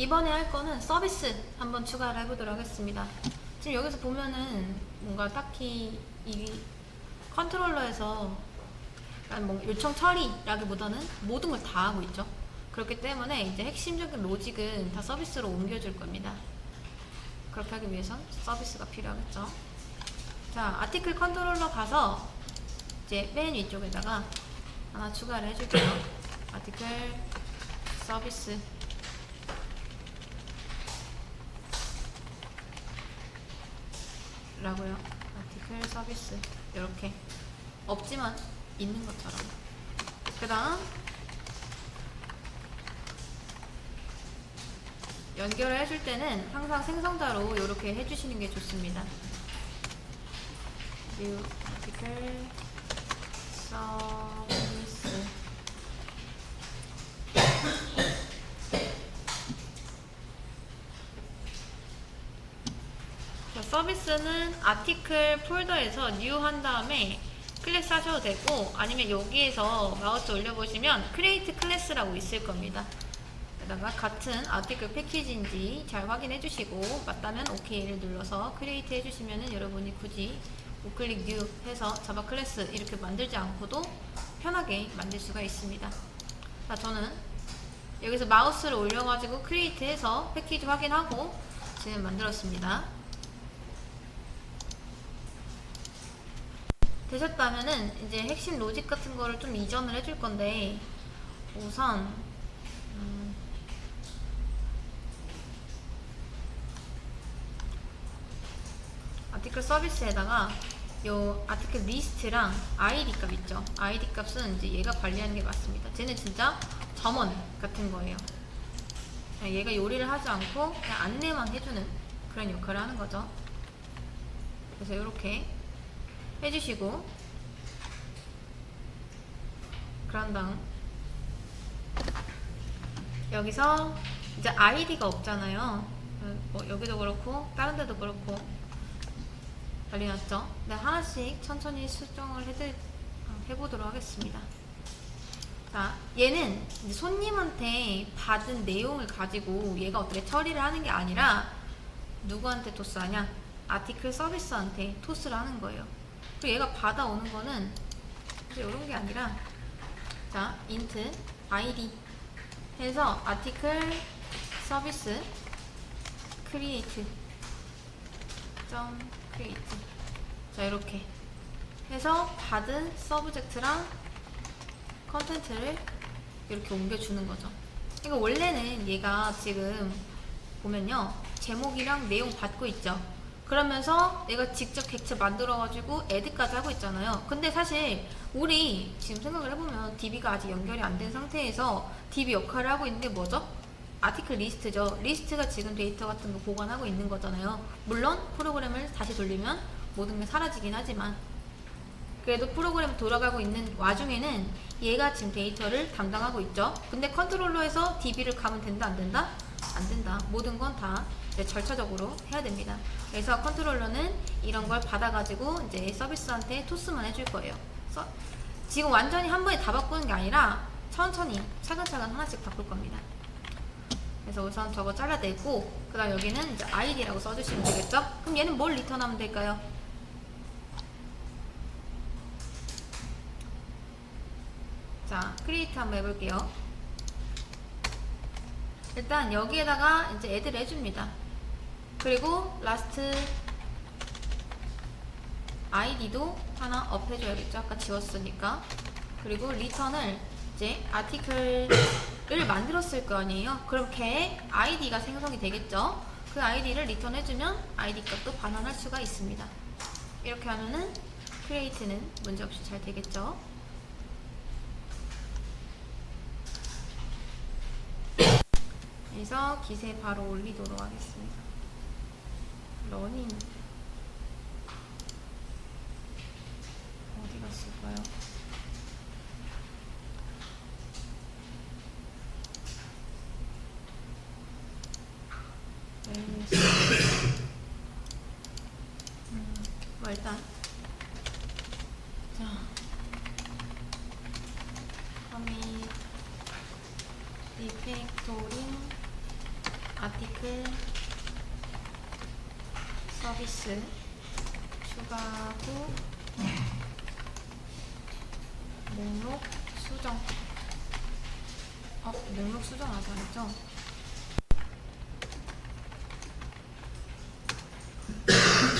이번에 할 거는 서비스 한번 추가를 해보도록 하겠습니다. 지금 여기서 보면은 뭔가 딱히 이 컨트롤러에서 뭐 요청 처리라기보다는 모든 걸 다 하고 있죠. 그렇기 때문에 이제 핵심적인 로직은 다 서비스로 옮겨줄 겁니다. 그렇게 하기 위해선 서비스가 필요하겠죠. 자, 아티클 컨트롤러 가서 이제 맨 위쪽에다가 하나 추가를 해줄게요. 아티클 서비스 라고요. 아티클 서비스 이렇게 없지만 있는 것처럼. 그다음 연결을 해줄 때는 항상 생성자로 이렇게 해주시는 게 좋습니다. new article service 자, 서비스는 아티클 폴더에서 new 한 다음에 클래스 하셔도 되고 아니면 여기에서 마우스 올려보시면 create 클래스라고 있을 겁니다. 게다가 같은 아티클 패키지인지 잘 확인해 주시고 맞다면 OK를 눌러서 크리에이트 해주시면은 여러분이 굳이 우클릭 뉴 해서 자바 클래스 이렇게 만들지 않고도 편하게 만들 수가 있습니다. 자, 저는 여기서 마우스를 올려가지고 크리에이트 해서 패키지 확인하고 지금 만들었습니다. 되셨다면은 이제 핵심 로직 같은 거를 좀 이전을 해줄 건데 우선 음, 아티클 서비스에다가 요 아티클 리스트랑 아이디 값 있죠. 아이디 값은 이제 얘가 관리하는 게 맞습니다. 쟤는 진짜 점원 같은 거예요. 얘가 요리를 하지 않고 그냥 안내만 해주는 그런 역할을 하는 거죠. 그래서 이렇게 해주시고 그런 다음 여기서 이제 아이디가 없잖아요. 어, 뭐 여기도 그렇고 다른 데도 그렇고 난리 났죠? 네, 하나씩 천천히 수정을 해드, 어, 해보도록 하겠습니다. 자, 얘는 손님한테 받은 내용을 가지고 얘가 어떻게 처리를 하는 게 아니라 누구한테 토스하냐? 아티클 서비스한테 토스를 하는 거예요. 그리고 얘가 받아오는 거는 이제 이런 게 아니라 자, int id 해서 아티클 서비스 create 점 create 자 이렇게 해서 받은 서브젝트랑 컨텐츠를 이렇게 옮겨주는 거죠. 그러니까 원래는 얘가 지금 보면요 제목이랑 내용 받고 있죠. 그러면서 내가 직접 객체 만들어가지고 애드까지 하고 있잖아요. 근데 사실 우리 지금 생각을 해보면 DB가 아직 연결이 안 된 상태에서 DB 역할을 하고 있는 게 뭐죠? 아티클 리스트죠. 리스트가 지금 데이터 같은 거 보관하고 있는 거잖아요. 물론 프로그램을 다시 돌리면 모든 게 사라지긴 하지만 그래도 프로그램 돌아가고 있는 와중에는 얘가 지금 데이터를 담당하고 있죠. 근데 컨트롤러에서 DB를 가면 된다 안 된다? 안 된다. 모든 건 다 절차적으로 해야 됩니다. 그래서 컨트롤러는 이런 걸 받아가지고 이제 서비스한테 토스만 해줄 거예요. 서- 지금 완전히 한 번에 다 바꾸는 게 아니라 천천히 차근차근 하나씩 바꿀 겁니다. 그래서 우선 저거 잘라내고 그 다음 여기는 이제 아이디라고 써주시면 되겠죠? 그럼 얘는 뭘 리턴하면 될까요? 자, 크리에이트 한번 해볼게요. 일단 여기에다가 이제 애들 해줍니다. 그리고 라스트 아이디도 하나 업 해줘야겠죠. 아까 지웠으니까. 그리고 리턴을 이제 아티클을 만들었을 거 아니에요. 그럼 걔의 아이디가 생성이 되겠죠. 그 아이디를 리턴해주면 아이디 값도 반환할 수가 있습니다. 이렇게 하면은 크리에이트는 문제없이 잘 되겠죠. 그래서 기세 바로 올리도록 하겠습니다. 러닝 어디 갔을까요? 네, 음, 뭐 일단 자 커밋 리팩토링 아티클 서비스 추가하고 목록 수정 어 목록 수정 아직 안 했죠?